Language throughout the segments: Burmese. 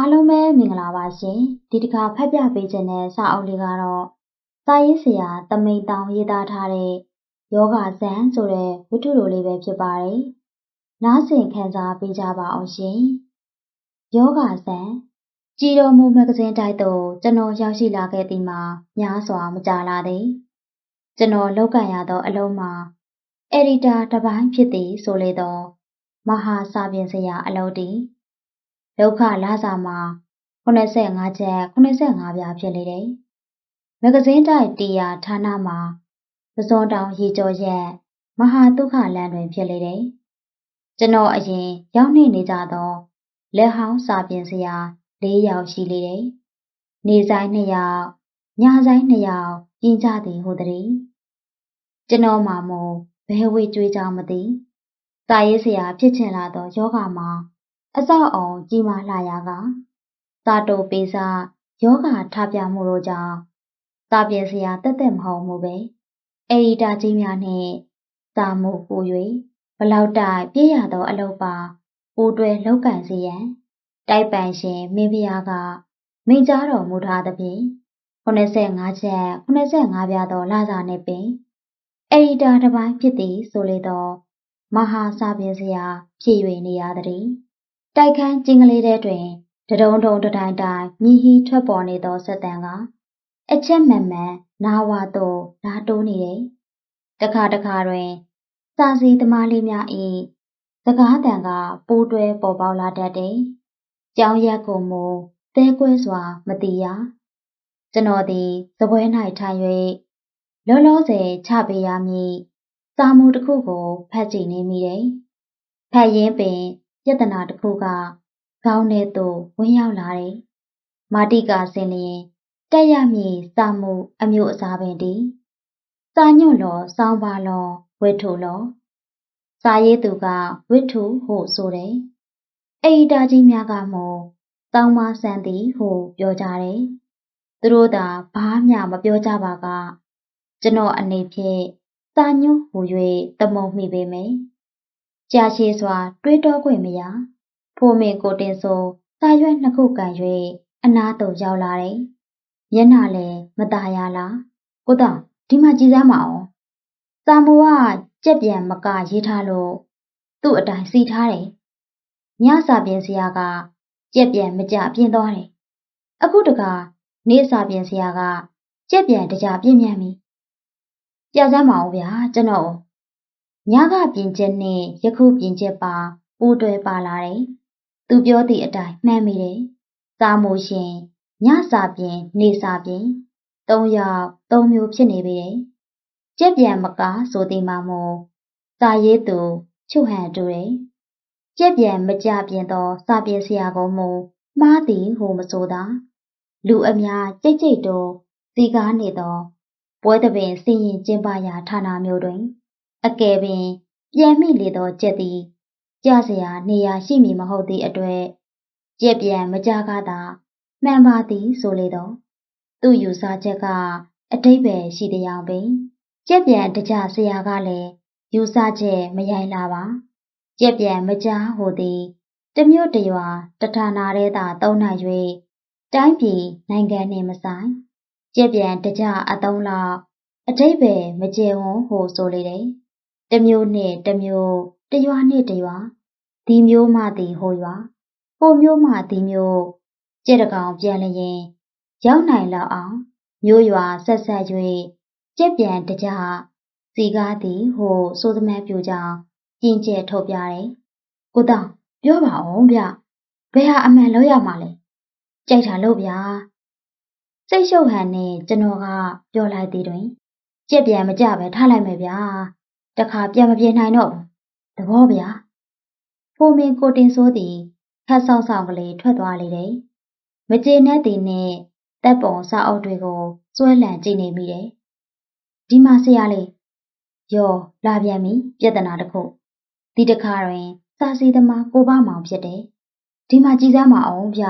အားလုံးပဲမင်္ဂလာပါရှင်ဒီတစ်ခါဖတ်ပြပေးခြင်းတဲ့စာအုပ်လေးကတော့စာရေးဆရာတမိန်တောင်ရေးသားထားတဲ့ယောဂဇန်ဆိုတဲ့ဝတ္ထုလိုလေးပဲဖြစ်ပါတယ်နားဆင်ခံစားပေးကြပါအောင်ရှင်ယောဂဇန်ကြည်တော်မူမဂ္ဂဇင်းတိုက်သို့ကျွန်တော်ရောက်ရှိလာခဲ့သည်မှာများစွာမကြာလာသည်ကျွန်တော်လောက်ကန်ရသောအလုံးမှာအက်ဒီတာတစ်ပိုင်းဖြစ်သည်ဆိုလေတော့မဟာစာပြင်ဆရာအလုပ်တည် ဒုက္ခလာစာမှာ85ချက်85ပြားဖြစ်လေတယ်။မဂ္ဂဇင်းတိုက်တီယာဌာနမှာပဇွန်တောင်ရေကျော်ရက်မဟာဒုက္ခလမ်းတွင်ဖြစ်လေတယ်။ကျွန်တော်အရင်ရောက်နေနေကြသောလက်ဟောင်းစာပြင်စရာ၄ယောက်ရှိလေတယ်။နေဆိုင်၂ယောက်ညဆိုင်၂ယောက်ပြင်ကြသည်ဟုတည်းကျွန်တော်မှမို့ဘယ်ဝေကြွေးကြောင်မသိစာရေးစရာဖြစ်ချင်လာသောယောဂမှာ အဆောက်အုံကြီးမားလာရာကစာတုပ်ပေးစာယောဂထားပြမှုတို့ကြောင့်စာပြင်စရာတက်တက်မဟုတ်မှုပဲအေဒီတာကြီးများနှင့်စာမှုပူ၍ဘလောက်တိုင်ပြည့်ရသောအလုပ်ပါပူတွဲလောက်ကန်စီရန်တိုက်ပန်ရှင်မင်းဖျားကမိန့်ကြားတော်မူထားသဖြင့်85ချက်85ပြားသောလာစာနှင့်ပင်အေဒီတာတစ်ပိုင်းဖြစ်သည်ဆိုလေတော့မဟာစာပြင်စရာဖြစ်၍နေရသည် တိုက်ခန်းကျင်းကလေးထဲတွင်တဒုံဒုံတတိုင်းတိုင်းမြည်ဟီထွက်ပေါ်နေသောဆက်တန်ကအချက်မှန်မှန်နာဝါသို့လာတိုးနေတယ်။တခါတခါတွင်စာစီသမားလေးများ၏စကားတန်ကပိုးတွဲပေါ်ပေါလာတတ်တယ်။ကြောင်းရက်ကိုမူသဲကွဲစွာမတိရ။ကျွန်တော်သည်စပွဲ၌ထိုင်၍လောလောဆယ်ချပေးရမည်စာမှုတစ်ခုကိုဖတ်ကြည့်နေမိတယ်။ဖတ်ရင်းပင် ပြဿနာတစ်ခုကခေါင်းထဲသို့ဝင်ရောက်လာတယ်။မာတိကဆင်လျင်တက်ရမည်စာမှုအမျိုးအစားပင်တည်။စာညွန့်လောစောင်းပါလောဝိထုလောစာရေးသူကဝိထုဟုဆိုတယ်။အိတာကြီးများကမှစောင်းမဆန်သည်ဟုပြောကြတယ်။သူတို့သာဘာမှမပြောကြပါကကျွန်တော်အနေဖြင့်စာညွှန်းဟူ၍တမုံမိပေမယ် ကြာရှည်စွာ တွေးတောခွင့်မရဖိုးမင်းကိုတင်ဆိုစာရွက်နှစ်ခုကန်၍အနားသို့ရောက်လာတယ်။မျက်နှာလည်းမตาရလား။ကိုတောင်ဒီမှာကြည်စမ်းမအောင်။စာမူကကြက်ပြန်မကရေးထားလို့သူ့အတိုင်းစီထားတယ်။ညစာပြင်စရာကကြက်ပြန်မကြပြင်းသွားတယ်။အခုတကနေစာပြင်စရာကကြက်ပြန်တကြပြင်းမြန်ပြီ။ပြစမ်းမအောင်ဗျာကျွန်တော် ညကပြင်ချက်နဲ့ယခုပြင်ချက်ပါပူးတွဲပါလာတယ်။သူပြောသည့်အတိုင်းမှန်မိတယ်။စာမိုးရှင်ညစာပြင်နေစာပြင်သုံးယောက်သုံးမျိုးဖြစ်နေပြီတယ်။ကြက်ပြန်မကားဆိုသည်မှမို့စာရေးသူချုပ်ဟန်တူတယ်။ကြက်ပြန်မကြပြင်သောစာပြင်ဆရာကောမူမှားသည်ဟုမဆိုသာလူအများကြိတ်ကြိတ်တော့စီကားနေသောပွဲတပင်စင်ရင်ကျင်းပရာဌာနမျိုးတွင် အကယ်ပင်ပြန်မိလေသောကြက်သည်ကြစရာနေရာရှိမည်မဟုတ်သည့်အတွက်ကြက်ပြန်မကြကားသာမှန်ပါသည်ဆိုလေတော့သူ့ယူဆချက်ကအတိတ်ပဲရှိတရားပင်ကြက်ပြန်တကြဆရာကလည်းယူဆချက်မရိုင်လာပါကြက်ပြန်မကြဟိုသည်တမျိုးတရွာတဌာနာရဲသာတုံးနိုင်၍တိုင်းပြည်နိုင်ငံနှင့်မဆိုင်ကြက်ပြန်တကြအသုံးလောက်အတိတ်ပဲမကျေဝန်းဟိုဆိုလေတယ် တမျိုးနှင့်တမျိုးတရွာနှင့်တရွာဒီမျိုးမှသည်ဟိုရွာဟိုမျိုးမှဒီမျိုးကြက်တကောင်ပြန်လျင်ရောက်နိုင်လောက်အောင်မျိုးရွာဆက်ဆက်၍ကြက်ပြန်တကြစီကားသည်ဟိုစိုးသမဲပြူကြောင်ပြင်းကျဲထုတ်ပြတယ်ကိုတောင်ပြောပါအောင်ဗျဘယ်ဟာအမှန်လို့ရမှာလဲကြိုက်တာလို့ဗျာစိတ်ရှုပ်ဟန်နဲ့ကျွန်တော်ကပြောလိုက်သည်တွင်ကြက်ပြန်မကြပဲထားလိုက်မယ်ဗျာ တခါပြန်မပြေနိုင်တော့ဘူးသဘောဗျာဖိုမင်ကိုတင်ဆိုးသည်ခတ်ဆောင်ဆောင်ကလေးထွက်သွားလေတယ်မကျေနပ်သည်နဲ့တပ်ပုံစာအုပ်တွေကိုစွဲလန့်ကြည့်နေမိတယ်ဒီမှာဆရာလေးယောလာပြန်ပြီပြဿနာတစ်ခုဒီတစ်ခါတွင်စာစီသမားကိုပါမောင်ဖြစ်တယ်ဒီမှာကြည်စမ်းမအောင်ဗျ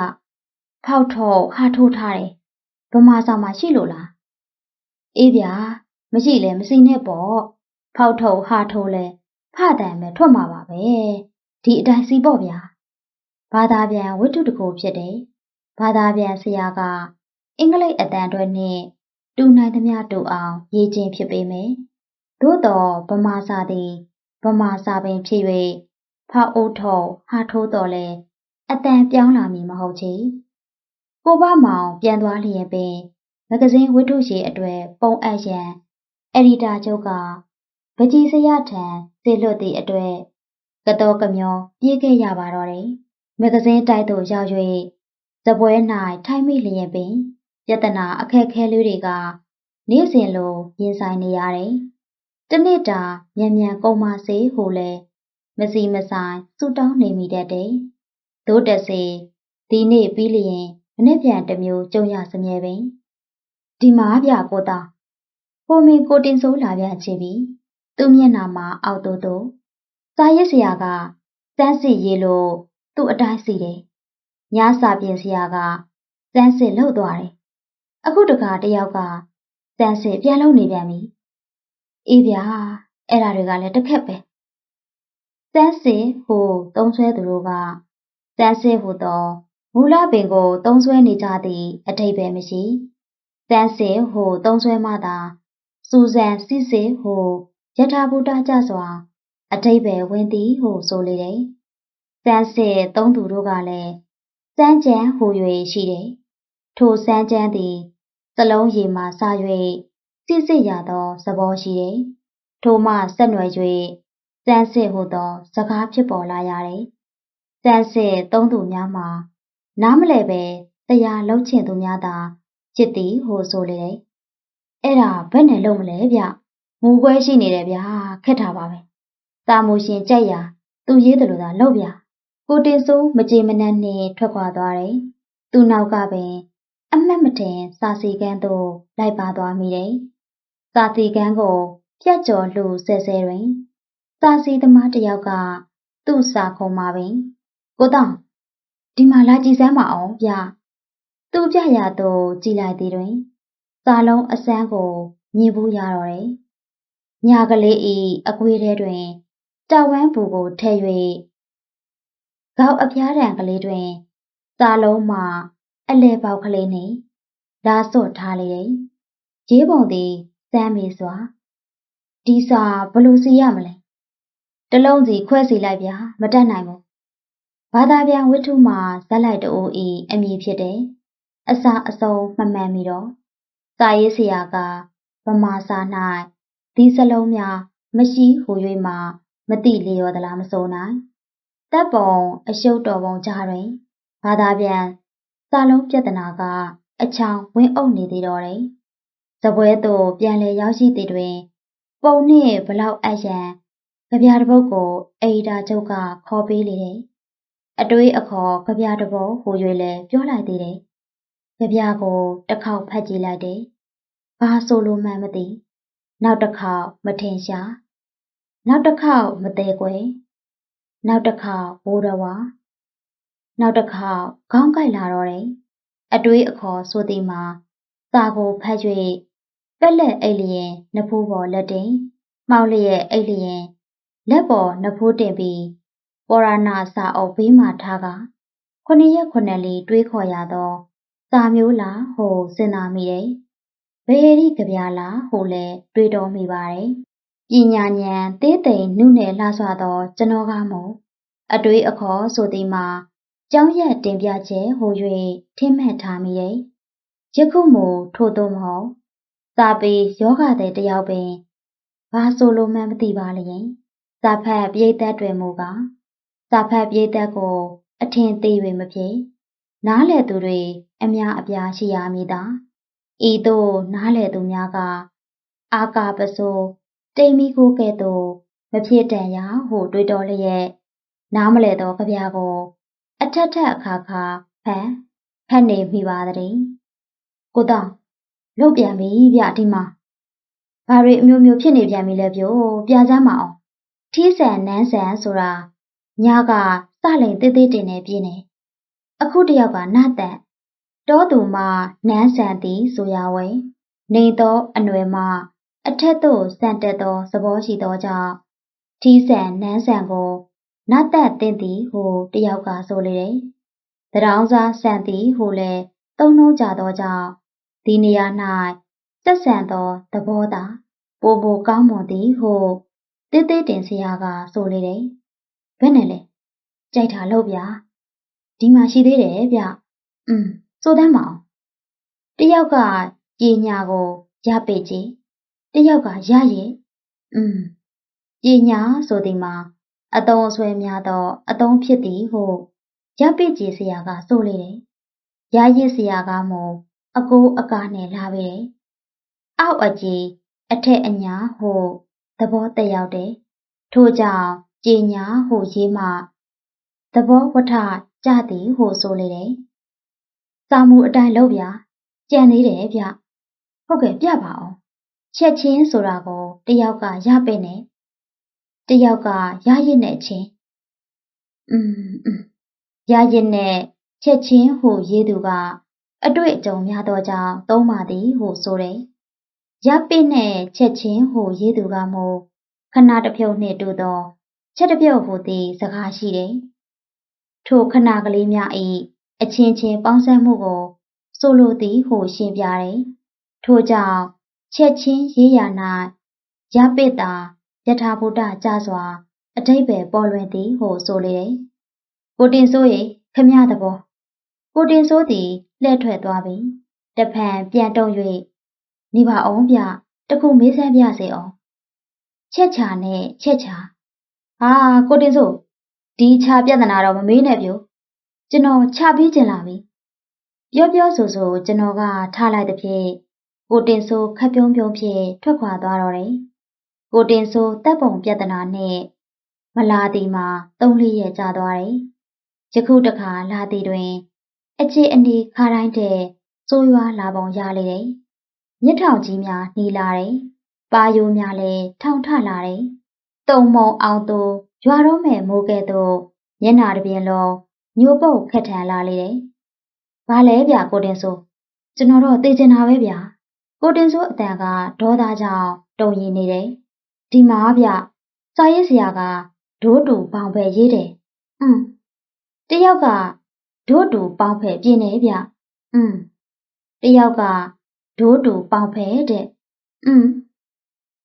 ဖောက်ထုတ်ဟာထိုးထားတယ်ဗမာစာမှာရှိလို့လားအေးဗျာမရှိလဲမစီနဲ့ပေါ့ ဖောက်ထုတ်ဟာထိုးလဲဖတန်ပဲထွက်မှာပါပဲဒီအတိုင်းစီပေါ့ဗျာဘာသာပြန်ဝတ္ထုတကူဖြစ်တယ်ဘာသာပြန်ဆရာကအင်္ဂလိပ်အတန်အတွက်နှင့်တူနိုင်သမျှတူအောင်ရေးခြင်းဖြစ်ပေမယ်။သို့တော်ဗမာစာသည်ဗမာစာပင်ဖြစ်၍ဖောက်အိုးထုံဟာထိုးတော်လဲအတန်ပြောင်းလာမည်မဟုတ်ချေ။ကိုဘမောင်ပြန်သွားလျင်ပင်မဂဇင်းဝတ္ထုရှည်အတွက်ပုံအပ်ရန်အက်ဒီတာချုပ်က ပကြီးစရထံစေလွတ်သည့်အတွက်ကတော်ကမျောပြေးခဲ့ရပါတော့တယ်။မဂဇင်းတိုက်သို့ရောက်၍ဇပွဲ၌ထိုင်မိလျင်ပင်ယတနာအခက်ခဲလေးတွေကနေ့စဉ်လိုရင်ဆိုင်နေရတယ်။တနေ့တာမြန်မြန်ကုန်ပါစေဟုလဲမစီမဆိုင်စူတောင်းနေမိတတ်တယ်။သို့တစေဒီနေ့ပြီးလျင်မနေ့ပြန်တစ်မျိုးကြုံရစမြဲပင်ဒီမှာဗျကိုသားကိုမင်းကိုတင်စိုးလာပြန်ချေပြီ သူ့မျက်နှာမှာအောက်တိုးတိုးစာရေးဆရာကစမ်းစစ်ရေးလို့သူ့အတိုင်းစီတယ်ညစာပြင်ဆရာကစမ်းစစ်လှုပ်သွားတယ်အခုတခါတယောက်ကစမ်းစစ်ပြန်လုပ်နေပြန်ပြီအေးဗျာအဲ့ဒါတွေကလည်းတစ်ခက်ပဲစမ်းစစ်ဟိုတုံးဆွဲသူတို့ကစမ်းစစ်ဟိုတော့မူလပင်ကိုတုံးဆွဲနေကြသည့်အထိပ္ပယ်မရှိစမ်းစစ်ဟိုတုံးဆွဲမှသာစူဇန်စစ်စစ်ဟို ယထာဘုဒ္ဓကြစွာအထိပ္ပယ်ဝင်သည်ဟုဆိုလေတယ်စမ်းစစ်သုံးသူတို့ကလည်းစမ်းကြံဟူ၍ရှိတယ်ထိုစမ်းကြံသည်စလုံးရည်မှစ၍စစ်စစ်ရသောသဘောရှိတယ်ထိုမှဆက်နွယ်၍စမ်းစစ်ဟုသော စကားဖြစ်ပေါ်လာရတယ်စမ်းစစ်သုံးသူများမှာနားမလဲပဲတရားလှုပ်ချင်သူများသာจิตသည်ဟိုဆိုလေတယ်။အဲ့ဒါဘယ်နဲ့လုံးမလဲဗျ။ မူခွဲရှိနေတယ်ဗျာခက်တာပါပဲ။တာမိုရှင်ကြက်ရသူရေးတယ်လို့သာလုပ်ဗျ။ကိုတင်စိုးမကြေမနက်နှင့်ထွက်ခွာသွားတယ်။သူနောက်ကပင်အမှတ်မတင်စာစီကန်းသို့လိုက်ပါသွားမိတယ်။စာစီကန်းကိုပြတ်ကျော်လှူဆဲဆဲတွင်စာစီသမားတယောက်ကသူ့စာခုံမှာပင်ကိုတောင်ဒီမှာလာကြည့်စမ်းပါအောင်ဗျသူ့ပြရာသို့ကြည်လိုက်သည်တွင်စာလုံးအစမ်းကိုမြင်ဘူးရတော့တယ် ညကလေးဤအကွေးထဲတွင်တဝမ်းဘူကိုထည့်၍ကောက်အပြားတံကလေးတွင်စာလုံးမှာအလဲပေါက်ကလေးနှင့်လာစော့ထားလေတယ်ရေးပုံသည်စမ်းမေစွာဒီစာဘလို့စီရမလဲတလုံးစီခွဲစီလိုက်ဗျာမတတ်နိုင်ဘူးဘာသာပြန်ဝတ္ထုမှာဇက်လိုက်တိုးဤအမည်ဖြစ်တယ်အစာအစုံမမှန်မီတော့စာရေးဆရာကဗမာစာ၌ ဒီစလုံးများမရှိဟူ၍မှမတိလျော်သလားမဆိုနိုင်တပ်ပုံအရှုပ်တော်ပုံကြားတွင်ဘာသာပြန်စာလုံးပြဿနာကအချောင်ဝင်းအုပ်နေသေးတော့တယ်။ဇပွဲသို့ပြန်လေရောက်ရှိသည်တွင် ပုံနှင့်ဘလောက်အယံကြပြတပုတ်ကိုအေဒါချုပ်ကခေါ်ပေးလေတယ်။အတွေးအခေါ်ကြပြတပုတ်ဟူ၍လည်းပြောလိုက်သေးတယ်။ကြပြကိုတစ်ခေါက်ဖတ်ကြည့်လိုက်တယ်။ဘာဆိုလိုမှန်းမသိ။ နောက်တစ်ခေါက်မထင်ရှား။နောက်တစ်ခေါက်မသေးကွယ်။နောက်တစ်ခေါက်ဘိုးတော်ဝါနောက်တစ်ခေါက်ခေါင်းကိုက်လာတော့တယ်။အတွေးအခေါ်ဆိုသည်မှာစာကိုဖတ်၍ပက်လက်အိတ်လျင်နဖူးပေါ်လက်တင်မှောက်လျက်အိတ်လျင်လက်ပေါ်နဖူးတင်ပြီးပေါ်ရနာစာအုပ်ဘေးမှာထားကခုနှစ်ရက်ခုနှစ်လီတွေးခေါ်ရသောစာမျိုးလားဟိုစဉ်းစားမိတယ်။ ဘယ်ရီကြပြလားဟိုလဲတွေးတော်မိပါတယ်။ပညာဉာဏ်သေးသိမ်နုနယ်လှစွာသောကျွန်တော်ကမို့အတွေးအခေါ်ဆိုသည်မှာကြောင်းရက်တင်ပြချက်ဟို၍ထင်မှတ်ထားမိတယ်။ယခုမို့ထို့သောမဟုတ်စာပေယောဂတဲ့တယောက်ပင်ဘာဆိုလိုမှန်းမသိပါလျင်စာဖတ်ပြိသက်တွေမူကစာဖတ်ပြိသက်ကို အထင်သေး၍မဖြစ်နားလေသူတွေအများအပြားရှိရမည်သာ ဤသို့နားလေသူများက အာကာပစိုးတိမ်မီကိုကဲ့သို့မဖြစ်တန်ရာဟုတွေးတော်လျက်နားမလဲသောကြပြကို အထက်ထက်အခါခါဖန်ဖတ်နေမိပါသည်ကိုတောင်လုတ်ပြန်ပြီဗျဒီမှာဘာတွေအမျိုးမျိုးဖြစ်နေပြန်ပြီလဲပြောပြကြမအောင်ထီးဆန်နန်းဆန်ဆိုတာညာကစလိန်သေးသေးတင်နေပြင်းနေအခုတယောက်ကနတ်တန် တောသူမှနန်းဆန်သည်ဆိုရဝဲနေသောအနွယ်မှအထက်သို့ဆန်တက်သောသဘောရှိသောကြောင့်ထီးဆန်နန်းဆန်ကိုနတ်သက်တင်သည်ဟုတယောက်ကဆိုလေတယ်တရောင်းစားဆန်သည်ဟုလည်းသုံးနှုံးကြသောကြောင့်ဒီနေရာ၌ဆက်ဆံသောသဘောသာပိုပိုကောင်းမွန်သည်ဟုတေးသေးတင်ဆရာကဆိုလေတယ်။ဘယ်နဲ့လဲကြိုက်တာလို့ဗျာဒီမှာရှိသေးတယ်ဗျ။อืม စိုးတမ်းမအောင်တယောက်ကကြည်ညာကိုရပိတ်ကြည်တယောက်ကရရဲ့อืมပညာဆိုသည်မှာအတုံးအဆွဲများသောအတုံးဖြစ်သည်ဟုရပ်ပိကြည်ဆရာကဆိုလေတယ်။ရာရစ်ဆရာကမှအကိုအကားနဲ့လာပေတယ်။အောက်အကြီးအထက်အညာဟုသဘောတက်ရောက်တယ်။ထို့ကြောင့်ကြည်ညာဟုရေးမှသဘောဝဋ္ဌကြသည်ဟုဆိုလေတယ်။ စာမူအတိုင်းလုပ်ဗျာကြံနေတယ်ဗျဟုတ်ကဲ့ပြပါအောင်ချက်ချင်းဆိုတာကိုတယောက်ကရပဲ့နဲ့တယောက်ကရရစ်နဲ့ချင်းอืมရရစ်နဲ့ချက်ချင်းဟိုရေးသူကအတွေ့အကြုံများသောကြောင့်သုံးပါသည်ဟုဆိုတယ်ရပိနဲ့ချက်ချင်းဟိုရေးသူကမို့ခဏတစ်ဖြုတ်နှင့်တူသောချက်တစ်ပြုတ်ဟိုသည်စကားရှိတယ်ထိုခဏကလေးများ၏ အချင်းချင်းပေါင်းစပ်မှုကိုဆိုလိုသည်ဟုရှင်းပြတယ်ထို့ကြောင့်ချက်ချင်းရေးရ၌ရပိတာယထာဘုဒ္ဓကြစွာအတိတ်ပဲပေါ်လွင်သည်ဟုဆိုလေတယ်။ကိုတင်စိုးရေခမရသဘောကိုတင်စိုးသည်လှည့်ထွက်သွားပြီ။တဖန်ပြန်တုံ၍နေပါအောင်ဗျတခုမေးစမ်းပြစေအောင်။ချက်ချာနဲ့ချက်ချာဟာကိုတင်စိုးဒီချာပြဿနာတော့မမေးနဲ့ပြို ကျွန်တော်ချပြီးကျင်လာပြီ။ပြောပြောဆိုဆိုကျွန်တော်ကထားလိုက်တဲ့ဖြင့်ကိုတင်စိုးခက်ပြုံးပြုံးဖြင့်ထွက်ခွာသွားတော့တယ်။ကိုတင်ဆိုတပ်ပုံပြဿနာနဲ့မလာသည်မှာသုံးလေးရက်ကြာသွားတယ်။ယခုတခါလာသည်တွင် အခြေအနေခါတိုင်းတည်းစိုးရွားလာပုံရလေတယ်။မြစ်ထောင်ကြီးများနှီးလာတယ်။ပါယိုးများလည်းထောင်ထလာတယ်။တုံမုံအောင်သူရွာတော့မဲ့မိုးကဲ့သို့မျက်နာတစ်ပြင်လုံး ညိုပုတ်ခက်ထန်လာလေတယ်။ဘာလဲဗျာကိုတင်ဆိုကျွန်တော်တော့သိချင်တာပဲဗျာ။ကိုတင်ဆိုအတန်ကဒေါသကြောင့်တုံရင်နေတယ်။ဒီမှာဗျစာရေးဆရာကဒိုးတူပေါင်ဖက်ရေးတယ်။အင်းတယောက်ကဒိုးတူပေါင်ဖက်ပြင်းနေဗျ။အင်းတယောက်ကဒိုးတူပေါင်ဖက်တဲ့။အင်း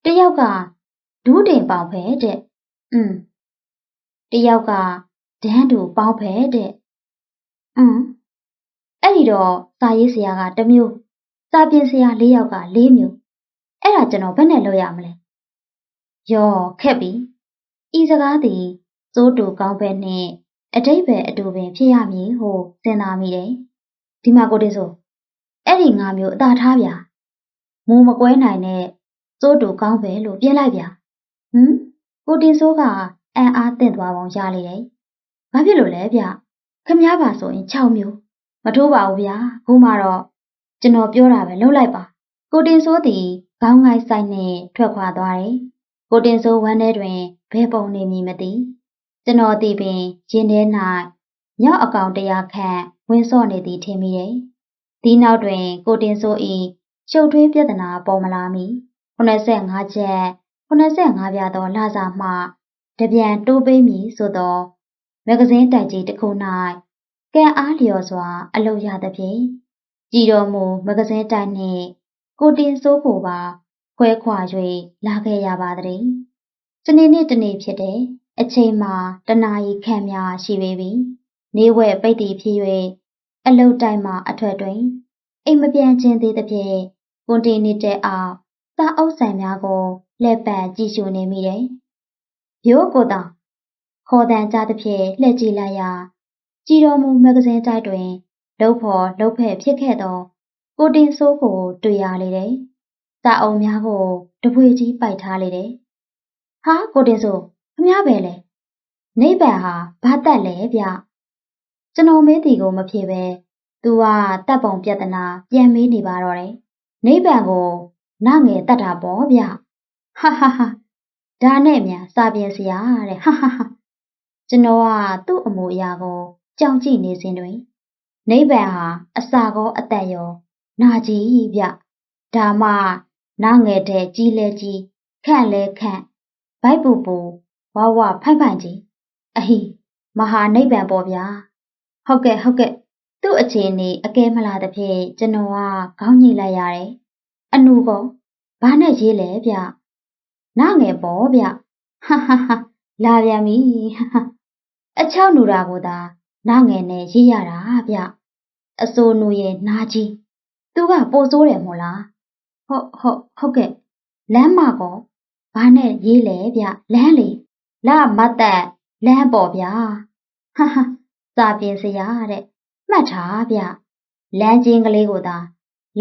တယောက်ကဒူးတင်ပေါင်ဖက်တဲ့။အင်းတယောက်က ဒန်းတူပေါင်ဖယ်တဲ့။อืมအဲ့ဒီတော့စာရေးဆရာကတစ်မျိုးစာပြင်ဆရာ၄ယောက်က၄မျိုးအဲ့ဒါကျွန်တော်ဘယ်နဲ့လုပ်ရမလဲယောခက်ပြီဤစကားသည်စိုးတူကောင်းပဲနှင့်အတိတ်ပဲအတူပင်ဖြစ်ရမည်ဟုစဉ်းစားမိတယ်ဒီမှာကိုတေးဆိုအဲ့ဒီငါမျိုးအသာထားဗျာမူမကွဲနိုင်တဲ့စိုးတူကောင်းပဲလို့ပြင်းလိုက်ဗျာဟမ်ကိုတင်စိုးကအံ့အားသင့်သွားပုံရလေတယ် ဘာဖြစ်လို့လဲဗျခမည်းပါဆိုရင်6မျိုးမထိုးပါဘူးဗျာခုမှတော့ကျွန်တော်ပြောတာပဲလုပ်လိုက်ပါကိုတင်စိုးသည်ခေါင်းငိုက်ဆိုင်နဲ့ထွက်ခွာသွားတယ်ကိုတင်စိုးဝမ်းထဲတွင်ဘဲပုံနေမည်မသိကျွန်တော်ဒီပင်ရင်ထဲ၌ညော့အကောင်တရာခန့်ဝင်းစော့နေသည်ထင်မိတယ်ဒီနောက်တွင်ကိုတင်စိုး၏ရှုပ်ထွေးပြဿနာပေါ်မလာမီ85ချက်85ပြသောလစာမှတပြန်တိုးပေးမည်ဆိုသော မဂဇင်းတိုက်ကြီးတစ်ခု၌ကံအားလျော်စွာ အလုပ်ရသဖြင့်ကြည်တော်မူမဂဇင်းတိုက်နှင့်ကိုတင်စိုးကိုပါခွဲခွာ၍လာခဲ့ရပါသည်။စနေနေ့တနေ့ဖြစ်တယ်။အချိန်မှာတနာရီခန့်များရှိပေပြီ။နေဝဲပိတ်တီဖြစ်၍အလုတ်တိုင်းမှာအထွက်တွင်အိမ်မပြန်ခြင်းသေးသဖြင့်ကွန်တီနေတဲ့အောက်စာအုပ်ဆိုင်များကိုလက်ပတ်ကြည့်ရှုနေမိတယ်။ရိုးကိုတောင် ခေါ်တန်ကြသဖြင့်လှည့်ကြည့်လိုက်ရာကြည်တော်မူမဂဇင်းတိုက်တွင်လှုပ်ဖော်လှုပ်ဖက်ဖြစ်ခဲ့သောကိုတင်စိုးကိုတွေ့ရလေတယ်။စာအုပ်များကိုတပွေကြီးပိုက်ထားလေတယ်။ဟာကိုတင်ဆိုခမပဲလေ။နိဗ္ဗာန်ဟာဘာတက်လဲဗျ။ကျွန်တော်မင်းတီကိုမဖြေပဲသူကတပ်ပုံပြဿနာပြန်မေးနေပါတော့တယ်။နိဗ္ဗာန်ကိုနငယ်တတ်တာပေါ့ဗျ။ဟာဟာဟာဒါနဲ့မြန်စာပြင်စရာတဲ့ဟာဟာဟာ ကျွန်တော်ကသူ့အမူအရာကိုကြောင်ကြည့်နေစဉ်တွင်နိဗ္ဗာန်ဟာအစာကောအသက်ရော နာကြီးဗျဒါမှနားငယ်တဲ့ကြီးလဲကြီးခန့်လဲခန့်ဘိုက်ပူပူဝါဝဖိုက်ဖိုင်ကြီးအဟိမဟာနိဗ္ဗာန်ပေါ်ဗျာဟုတ်ကဲ့ဟုတ်ကဲ့သူ့အခြေအနေအကဲမလာတဲ့ဖြင့်ကျွန်တော်ကခေါင်းညိတ်လိုက်ရတယ်အနူကောဘာနဲ့ရေးလဲဗျနားငယ်ပေါ့ဗျဟာဟာဟာလာပြန်ပြီဟာဟာ အချောက်နူတာကိုသာနားငယ်နဲ့ရေးရတာဗျအစိုးနူရဲ့နာကြီးသူကပိုဆိုးတယ်မို့လားဟုတ်ဟုတ်ဟုတ်ကဲ့လမ်းမကောဘာနဲ့ရေးလဲဗျလမ်းလေလာမတ်တက်လမ်းပေါ့ဗျာဟာဟာစာပြင်စရာတဲ့မှတ်ထားဗျလမ်းချင်းကလေးကိုသာ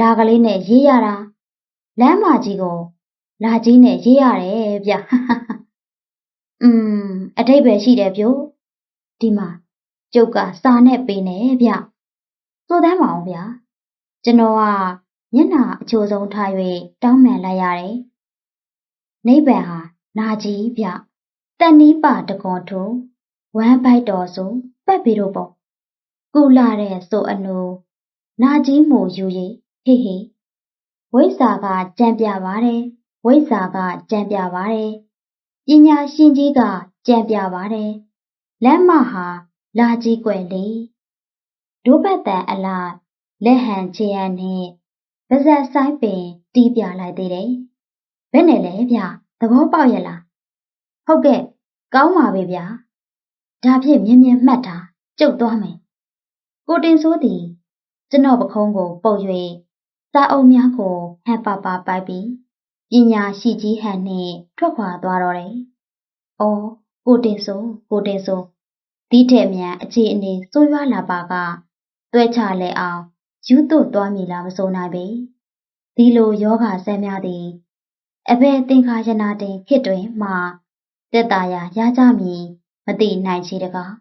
လာကလေးနဲ့ရေးရတာလမ်းမကြီးကိုလာကြီးနဲ့ရေးရတယ်ဗျဟာဟာဟာอืมအတိတ်ပဲရှိတယ်ပြို့ ဒီမှာကျုပ်ကစာနဲ့ပေးနေဗျသို့တမ်းပါအောင်ဗျာကျွန်တော်ကမျက်နှာအချိုဆုံးထား၍တောင်းပန်လိုက်ရတယ်နိဗ္ဗာန်ဟာနာကြီးဗျတန်နီးပါတကွန်ထုဝမ်းပိုက်တော်ဆိုပတ်ပြီးတော့ပေါ့ကုလာတဲ့ဆိုအနူနာကြီးမှုယူရီဟေဟေဝိဇ္ဇာကကြံပြပါတယ်ဝိဇ္ဇာကကြံပြပါတယ်ပညာရှင်ကြီးကကြံပြပါတယ် လမ်းမဟာလာကြီးကွယ်လေဒုဘတ်တန်အလားလက်ဟန်ချေရန်နဲ့ပါဇက်ဆိုင်ပင်တီးပြလိုက်သေးတယ်ဘယ်နဲ့လဲဗျသဘောပေါက်ရလားဟုတ်ကဲ့ကောင်းပါပြီဗျာဒါဖြင့်မြင်မြင်မှတ်တာကျုပ်သွားမယ်ကိုတင်စိုးသည်ကျွန်တော်ပခုံးကိုပုတ်၍စာအုပ်များကိုဟန်ပါပါပိုက်ပြီးပညာရှိကြီးဟန်နှင့်ထွက်ခွာသွားတော့တယ်။အော်ကိုတင်စိုးကိုတင်စိုး ဒီထက်မြန်အခြေအနေဆိုးရွားလာပါကတွဲချလဲအောင်ယူသွတ်သွားမည်လားမဆိုနိုင်ပေ။ဒီလိုယောဂဆဲများသည်အဘယ်သင်္ခါယနာတင်ခေတ်တွင်မှတက်တာရာရကြမည်မသိနိုင်ချေတကား